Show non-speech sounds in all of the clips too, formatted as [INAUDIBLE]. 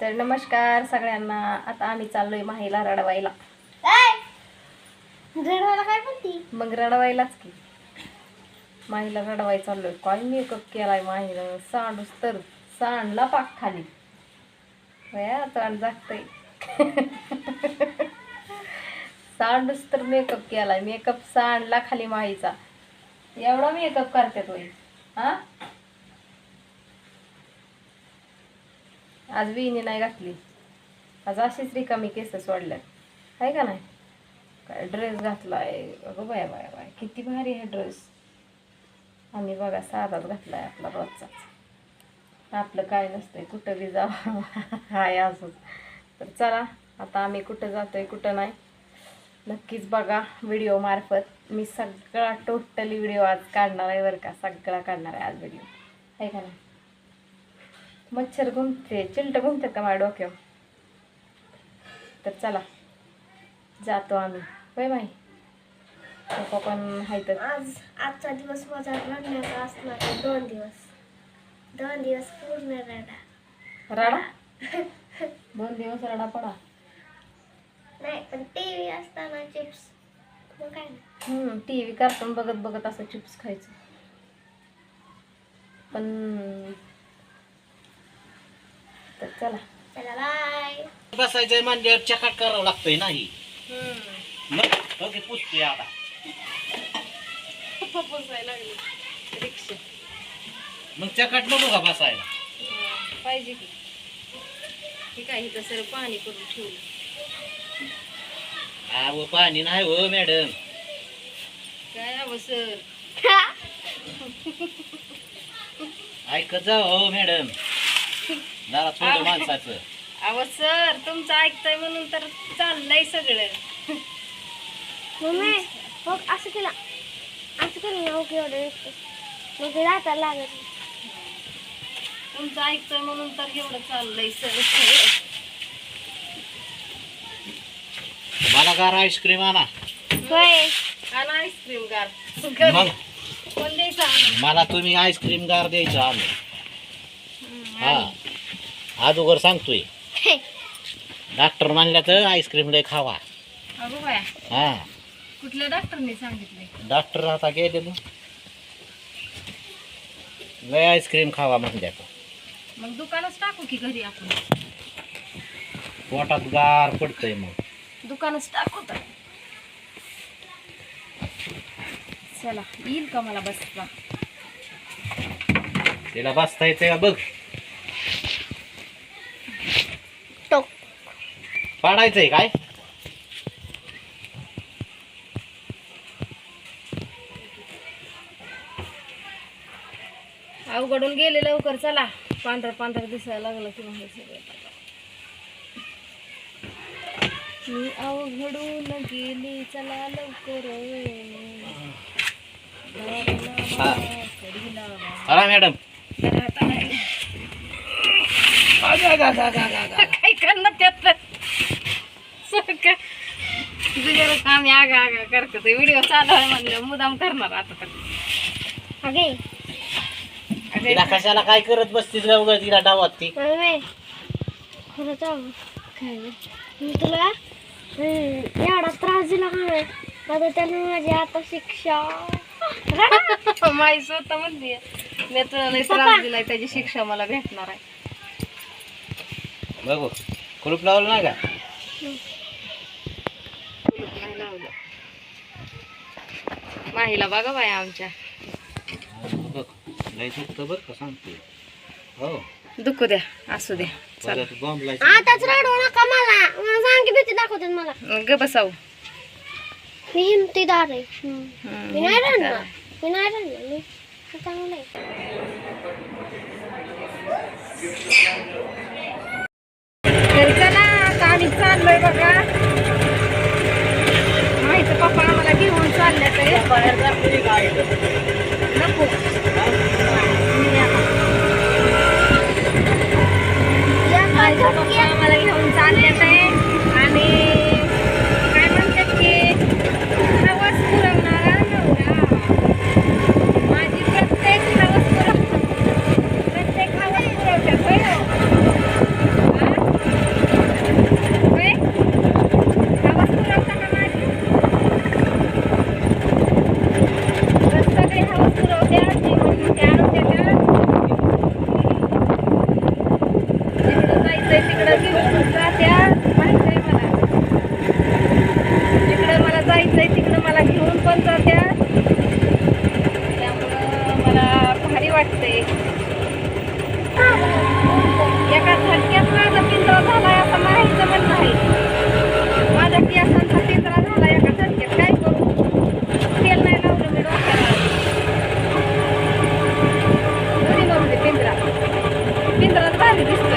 तर नमस्कार सगळ्यांना. आता आम्ही चाललोय माहीला रडवायला. रडवायला काय म्हणती? मग रडवायलाच की. माहीला रडवाय चाललोय. काय मेकअप केलाय माहीनं सांडूस तर सांडला पाक खाली. तोंड जागतय. सांडूस तर मेकअप केलाय. मेकअप सांडला खाली माहीचा एवढा मेकअप करतात होय. हा? आज विणी नाही घातली. आज अशीच रिकामी केस सोडल्यात. आहे का नाही? काय ड्रेस घातलाय? अगं बाय बाया बाया किती भारी आहे ड्रेस आम्ही बघा साधाच घातलाय आपला रोजचाच आपलं काय नसतंय कुठं बी जावं. हाय असंच. तर चला आता आम्ही कुठं जातोय कुठं नाही. नक्कीच बघा व्हिडिओ मार्फत. मी सगळा टोटली व्हिडिओ आज काढणार आहे बरं का? सगळा काढणार आहे आज व्हिडिओ आहे का नाही? मच्छर घुमते चिलट घुमतात का माझ्या डोक्यावर? तर चला जातो आम्ही. होय माई? पप्पा पण तर. आज आजचा दिवस माझा रडण्याचा असणार आहे. दोन दिवस. दोन दिवस पूर्ण रडा? राडा. दोन दिवस राडा पडा. नाही पण टीव्ही असताना चिप्स मग काय? हम्म टी व्ही कार्टून बघत बघत असं चिप्स खायचं. पण तर चला. चला बाय बसायचंय म्हणजे चकाट करावं लागतंय नाही मग ओके पुसतोय आता. [LAUGHS] लागली. रिक्षा. मग चकाट नको का बसायला? पाहिजे की. हे काय इथं सर पाणी करून ठेवलं. अहो पाणी नाही हो मॅडम. काय सर? ऐकत जा हो मॅडम. जरा थोडं माणसाचं. सर तुमचं ऐकतंय म्हणून तर चाललंय सगळं. मम्मी बघ असं केलं. असं केलं ना ओके एवढं मग राहता लागत. तुमचं ऐकतोय म्हणून तर एवढं चाललंय सर सगळं. मला गार आईस्क्रीम आणा. होय. आणि आईस्क्रीम गार. मग? कोण द्यायचं आम्हाला? मला तुम्ही आईस्क्रीम गार द्यायचं हम्म, हा. अगोदर सांगतोय. डॉक्टर म्हणल्या तर आईस्क्रीम लय खावा. अगो बाया हा. कुठल्या डॉक्टरने डॉक्टर आता गेले ना. लय आईस्क्रीम खावा म्हणल्या मग दुकानच टाकू की घरी आपण? पोटात गार पडतंय मग. दुकानच टाकू. तर चला येईल का मला बसला तिला बसता येते का? बघ. पाडायचंय काय? अवघडून गेले लवकर चला. पांढरं पांढरं दिसायला लागलं की म्हणजे सगळं. मी अवघडून गेले चला लवकर. चला मॅडम. काय करणार त्यात? तुझ्या काम आगा आगा करतो व्हिडिओ चालू आहे म्हणलं मुदाम करणार आता तर. अगे. तिला कशाला काय करत बसतीस उगा तिला डावात ती? खरं नाही. मी तुला एवढा त्रास दिला का नाही आता त्याने माझी आता शिक्षा. [LAUGHS] माई स्वतः म्हणते मी तुला लई. त्रास दिलाय त्याची शिक्षा मला भेटणार आहे. बघू कुलूप लावलं नाही का? नाही लावलं माहीला बघा बाय आमच्या. बघ बरं का सांगते. हो. दुखू द्या असू द्या. चला. आताच रडू नका मला. सांग की भीती दाखवते मला. ग बसाऊ मी हिमतीदार आहे. हम्म. मी नाही रडणार. मी नाही रडणार. मी चांगलं आहे तर चला आता आम्ही चाललोय बघा माहिती पप्पा आम्हाला घेऊन चालले तरी नको मी आता. माहिती पप्पा आम्हाला घेऊन चालले ते आणि काय म्हणतात की हवाच पुरवणारा नवरा माझी प्रत्येक हवस पुरव वाटतंय एका झटक्यात माझा पिंजरा झालाय असं माहीचं म्हणणं आहे माझ्या केसांचा पिंजरा झाला एका झटक्यात काय करू तेल नाही लावलं मी डोक्याला घरी लावून दे पिंजरा पिंजरात भारी दिसतोय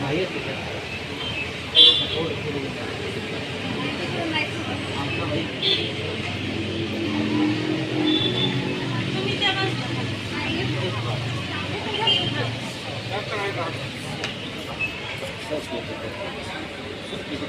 हा, येते का?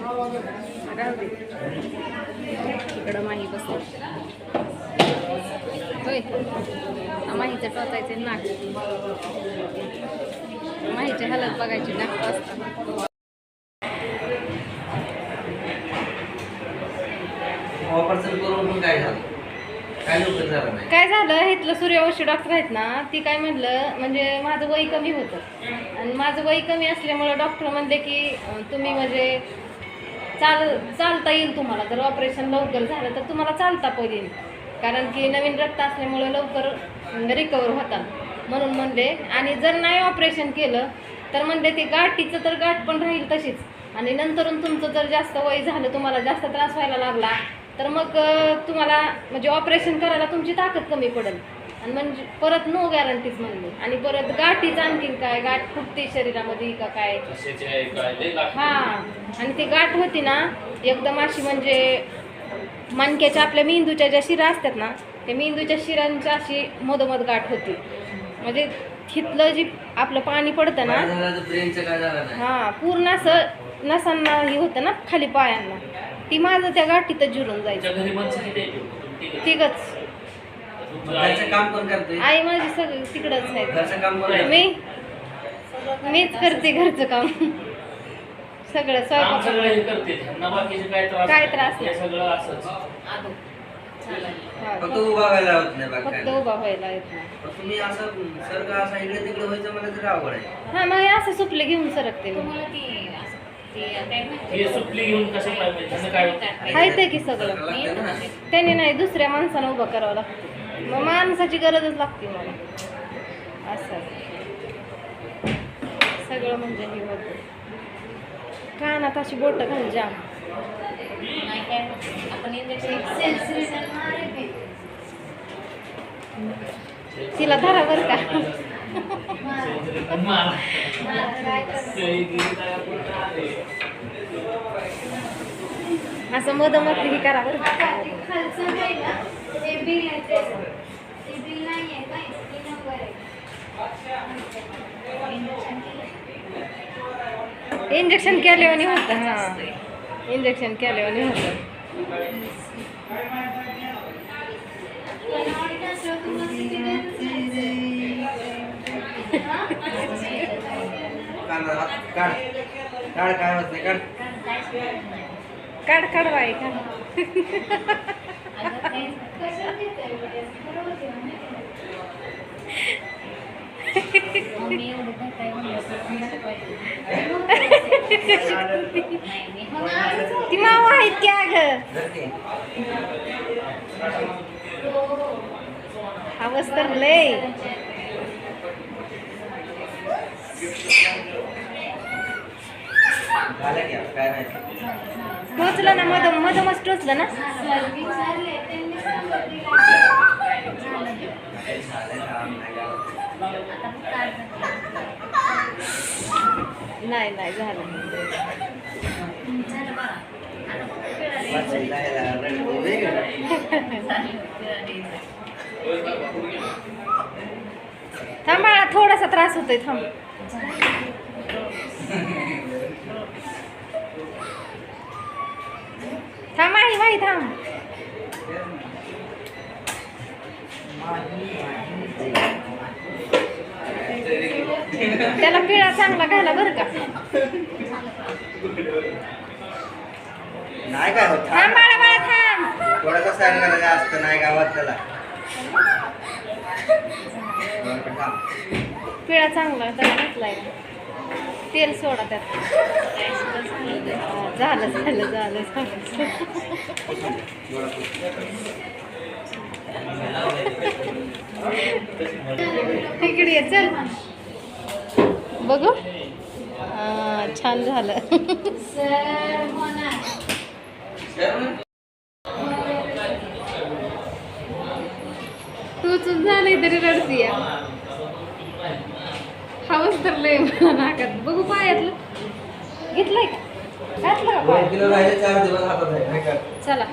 राहू दे. इकडं माही बसली. होय. माहीचं टोचायचे नाक. माहीची हालत बघायची नाक वाजता. ऑपरेशन करून पण काय झालं? काय इथलं सूर्यवंशी डॉक्टर आहेत ना ती काय म्हणलं म्हणजे माझं वय कमी होतं. आणि माझं वय कमी असल्यामुळं डॉक्टर म्हणले की तुम्ही म्हणजे चाल चालता येईल तुम्हाला. जर ऑपरेशन लवकर झालं तर तुम्हाला चालता पण येईल. कारण की नवीन रक्त असल्यामुळं लवकर रिकवर होतात. म्हणून म्हणले आणि जर नाही ऑपरेशन केलं तर म्हणले ते गाठीचं तर गाठ पण राहील तशीच. आणि नंतरून तुमचं जर जास्त वय झालं तुम्हाला जास्त त्रास व्हायला लागला तर मग तुम्हाला म्हणजे ऑपरेशन करायला तुमची ताकद कमी पडेल. आणि म्हणजे परत नो गॅरंटीज म्हणले. आणि परत गाठीच आणखीन काय? गाठ फुटते शरीरामध्ये का काय? हा. आणि ती गाठ होती ना एकदम अशी म्हणजे मणक्याच्या आपल्या मेंदूच्या ज्या शिरा असतात ना त्या मेंदूच्या शिरांच्या अशी मधोमध गाठ होती. म्हणजे तिथलं जी आपलं पाणी पडतं ना हा पूर्ण असं नसांना हे होतं ना खाली पायांना. ती माझं त्या गाठीतच जुरून जायचं. तिघच. घरचं काम कोण करते आई माझी सगळी तिकडंच आहेत. घरचं काम कोण करते? मी? मीच करते घरचं काम. सगळं काम स्वयंपाक. सगळं हे करते. त्यांना बाकीचे काय त्रास काय त्रास हे नाही. सगळं असंच. हा, फक्त उभा व्हायला होत नाही बाकी फक्त काय उभा व्हायला येत नाही. मग तुम्ही असं सरका असा इकडे तिकडे व्हायचं मला तरी आवड आहे. हा मग हे असं सुपले घेऊन सरकते मी. हे सुटली घेऊन कसं पाहिजे त्यांना काय होतं? हाय ते की सगळं. सरका लागते ना. त्याने नाही दुसऱ्या माणसानं उभं करावं लागतं. मग माणसाची गरजच लागते मला. असं. सगळं म्हणजे हे होतं. कानात अशी बोट घाल जाम. तिला धरा बरं का. ते असं मध मग हे करावं इंजेक्शन का इंजेक्शन केल्यावानी होतं हा. इंजेक्शन केल्यावानी होतं. कांदा हात काढ. काय होत नाही काढ. काढ काढ बाई काढ. ती मावा आहेत की अगं. हवस तर लय झालं की आता काय नाही टोचलं ना मध मधमच टोचलं ना? नाही नाही झालं. थांब थोडासा त्रास होतोय थांब. थांब आई थांब त्याला पिळा चांगला घाला बरं का नाही काय होत थांब बाळा बाळा थांब थोडासा सहन करायचा असतं नाही गावात त्याला. पिळा चांगला त्याला घातलाय. तेल सोडा त्यात. झालं झालं झालं झालं. इकडे चल. बघू. छान झालं. तू चुक झालंय तरी रडतीय. हवस तर लय नाकात. बघू पायातलं. घेतलंय का? घातलं का का? चला.